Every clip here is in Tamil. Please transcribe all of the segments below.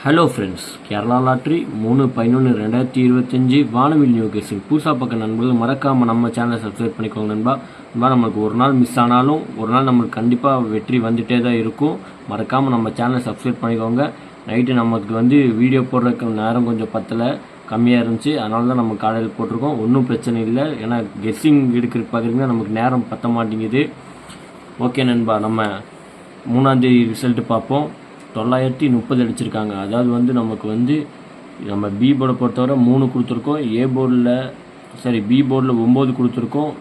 ஹலோ ஃப்ரெண்ட்ஸ் கேரளா லாட்ரி மூணு பதினொன்று ரெண்டாயிரத்தி இருபத்தஞ்சி வானவில் யோகேஷின் புதுசா பக்கம் நண்பர்கள் மறக்காமல் நம்ம சேனலை சப்ஸ்கிரைப் பண்ணிக்கோங்க நண்பா. நண்பா நம்மளுக்கு ஒரு நாள் மிஸ் ஆனாலும் ஒரு நாள் நம்மளுக்கு கண்டிப்பாக வெற்றி வந்துட்டே தான் இருக்கும். மறக்காமல் நம்ம சேனலை சப்ஸ்கிரைப் பண்ணிக்கோங்க. நைட்டு நமக்கு வந்து வீடியோ போடுறதுக்கு நேரம் கொஞ்சம் பத்தலை கம்மியாக இருந்துச்சு. அதனால தான் நம்ம காலையில் போட்டிருக்கோம். ஒன்றும் பிரச்சனை இல்லை. ஏன்னா கெஸ்ஸிங் எடுக்கிற பார்க்குறீங்கன்னா நமக்கு நேரம் பத்த மாட்டேங்குது. ஓகே நண்பா நம்ம மூணாந்தேதி ரிசல்ட்டு பார்ப்போம். தொள்ளாயிரத்தி முப்பது அடிச்சிருக்காங்க. அதாவது வந்து நமக்கு வந்து நம்ம பி போர்டை பொறுத்தவரை மூணு கொடுத்துருக்கோம். ஏ போர்டில் சரி பி போர்டில் ஒம்பது கொடுத்துருக்கோம்.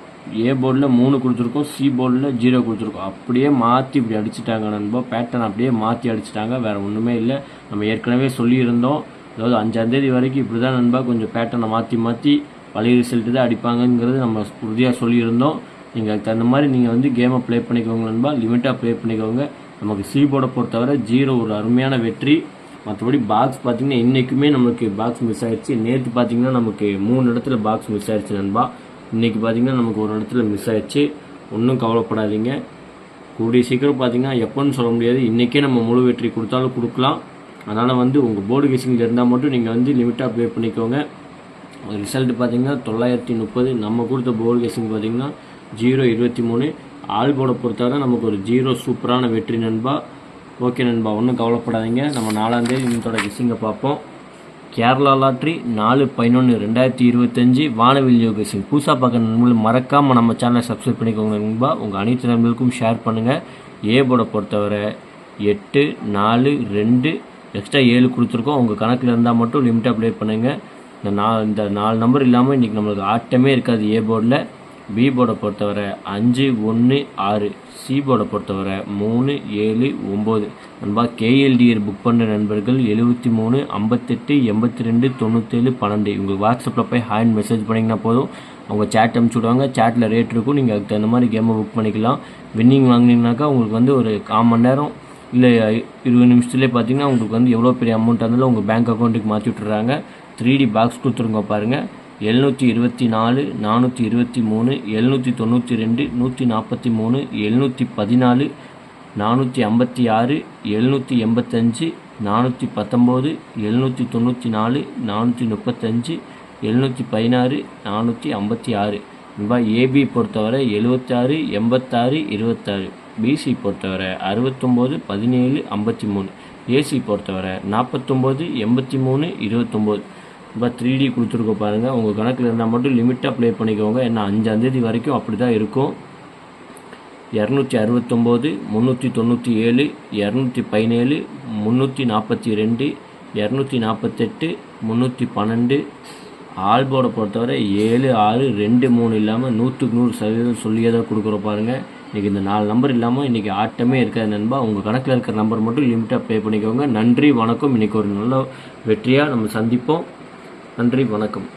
ஏ போர்டில் மூணு கொடுத்துருக்கோம். சி போர்டில் ஜீரோ கொடுத்துருக்கோம். அப்படியே மாற்றி இப்படி அடிச்சிட்டாங்க நண்பா. பேட்டர்ன் அப்படியே மாற்றி அடிச்சிட்டாங்க. வேறு ஒன்றுமே இல்லை. நம்ம ஏற்கனவே சொல்லியிருந்தோம். அதாவது அஞ்சாந்தேதி வரைக்கும் இப்படி தான் நண்பா கொஞ்சம் பேட்டர்னை மாற்றி மாற்றி பழைய ரிசல்ட்டு தான் அடிப்பாங்கங்கிறது நம்ம உறுதியாக சொல்லியிருந்தோம். நீங்கள் அதுக்கு தகுந்த மாதிரி நீங்கள் வந்து கேமை ப்ளே பண்ணிக்கோங்க நண்பா. லிமிட்டாக ப்ளே பண்ணிக்கோங்க. நமக்கு சி போர்டை பொறுத்தவரை ஜீரோ. ஒரு அருமையான வெற்றி. மற்றபடி பாக்ஸ் பார்த்தீங்கன்னா இன்றைக்குமே நமக்கு பாக்ஸ் மிஸ் ஆயிடுச்சு. நேற்று பார்த்தீங்கன்னா நமக்கு மூணு இடத்துல பாக்ஸ் மிஸ் ஆயிடுச்சு நண்பா. இன்றைக்கி பார்த்தீங்கன்னா நமக்கு ஒரு இடத்துல மிஸ் ஆயிடுச்சு. ஒன்றும் கவலைப்படாதீங்க. கூடிய சீக்கிரம் பார்த்தீங்கன்னா எப்போன்னு சொல்ல முடியாது. இன்றைக்கே நம்ம முழு வெற்றி கொடுத்தாலும் கொடுக்கலாம். அதனால் வந்து உங்கள் போர்டு கேசிங்கில் இருந்தால் மட்டும் நீங்கள் வந்து லிமிட்டாக ப்ளே பண்ணிக்கோங்க. ரிசல்ட் பார்த்தீங்கன்னா தொள்ளாயிரத்தி முப்பது. நம்ம கொடுத்த போர்டு கேசிங் பார்த்தீங்கன்னா ஜீரோ இருபத்தி மூணு. ஆள் போர்டை பொறுத்தவரை நமக்கு ஒரு ஜீரோ சூப்பரான வெற்றி நண்பா. ஓகே நண்பா ஒன்றும் கவலைப்படாதீங்க. நம்ம நாலாந்தேதி இன்னத்தோட கிசிங்கை பார்ப்போம். கேரளா லாட்ரி நாலு பதினொன்று ரெண்டாயிரத்தி இருபத்தஞ்சி வானவில் யோகேஷன் புதுசாக பார்க்க நண்பர்கள் மறக்காமல் நம்ம சேனலை சப்ஸ்கிரைப் பண்ணிக்கோங்க நண்பா. உங்கள் அனைத்து நண்பர்களுக்கும் ஷேர் பண்ணுங்கள் ஏ போர்டை பொறுத்தவரை எட்டு நாலு ரெண்டு எக்ஸ்ட்ரா ஏழு கொடுத்துருக்கோம். உங்கள் கணக்கில் இருந்தால் மட்டும் லிமிட்டாக ப்ளே பண்ணுங்கள் இந்த நா இந்த நாலு நம்பர் இல்லாமல் இன்றைக்கி நம்மளுக்கு ஆட்டமே இருக்காது ஏ போர்டில் பி போர்டை பொறுத்தவரை அஞ்சு ஒன்று ஆறு. சி போர்டை பொறுத்தவரை மூணு ஏழு ஒம்பது. நண்பா கேஎல்டிஆர் புக் பண்ணுற நண்பர்கள் எழுபத்தி மூணு ஐம்பத்தெட்டு எண்பத்தி ரெண்டு தொண்ணூற்றேழு பன்னெண்டு உங்களுக்கு வாட்ஸ்அப்பில் போய் ஹாண்ட் மெசேஜ் பண்ணிங்கன்னா போதும். அவங்க சேட் அனுப்பிச்சி விடுவாங்க. சேட்டில் ரேட் இருக்கும். நீங்கள் அதுக்கு தகுந்த மாதிரி கேமை புக் பண்ணிக்கலாம். வின்னிங் வாங்கினீங்கனாக்கா உங்களுக்கு வந்து ஒரு கால் மணி நேரம் இல்லை இருபது நிமிஷத்துலேயே பார்த்தீங்கன்னா உங்களுக்கு வந்து எவ்வளோ பெரிய அமௌண்ட் இருந்தாலும் உங்கள் பேங்க் அக்கௌண்ட்டுக்கு மாற்றி விட்டுறாங்க. த்ரீ டி பாக்ஸ் கொடுத்துருங்க பாருங்கள் எழுநூற்றி இருபத்தி நாலு நானூற்றி இருபத்தி மூணு எழுநூற்றி தொண்ணூற்றி ரெண்டு நூற்றி நாற்பத்தி மூணு எழுநூற்றி பதினாலு நானூற்றி ஐம்பத்தி ஆறு எழுநூற்றி எண்பத்தஞ்சு நானூற்றி பத்தொம்போது எழுநூற்றி தொண்ணூற்றி நாலு நானூற்றி முப்பத்தஞ்சு எழுநூற்றி பதினாறு நானூற்றி ஐம்பத்தி ஆறு. ரூபாய் ஏபி பொறுத்தவரை எழுபத்தாறு எண்பத்தாறு இருபத்தாறு. பிசி பொறுத்தவரை அறுபத்தொம்போது பதினேழு ஐம்பத்தி மூணு. ஏசி பொறுத்தவரை நாற்பத்தொம்போது எண்பத்தி மூணு இருபத்தொம்போது. இப்போ த்ரீ டி கொடுத்துருக்கோம் பாருங்கள் உங்கள் கணக்கில் இருந்தால் மட்டும் லிமிட்டாக ப்ளே பண்ணிக்கோங்க. ஏன்னா அஞ்சாந்தேதி வரைக்கும் அப்படி தான் இருக்கும். இரநூத்தி அறுபத்தொம்போது முந்நூற்றி தொண்ணூற்றி ஏழு இரநூத்தி பதினேழு முந்நூற்றி நாற்பத்தி ரெண்டு இரநூத்தி நாற்பத்தெட்டு முந்நூற்றி பன்னெண்டு. ஆல்போட பொறுத்தவரை ஏழு ஆறு ரெண்டு மூணு இல்லாமல் நூற்றுக்கு நூறு சதவீதம் சொல்லியே தான் கொடுக்குறோம் பாருங்கள் இன்றைக்கி இந்த நாலு நம்பர் இல்லாமல் இன்றைக்கி ஆட்டமே இருக்காது நண்பா. உங்கள் கணக்கில் இருக்கிற நம்பர் மட்டும் லிமிட்டாக ப்ளே பண்ணிக்கோங்க. நன்றி வணக்கம். இன்றைக்கி ஒரு நல்ல வெற்றியாக நம்ம சந்திப்போம். நன்றி வணக்கம்.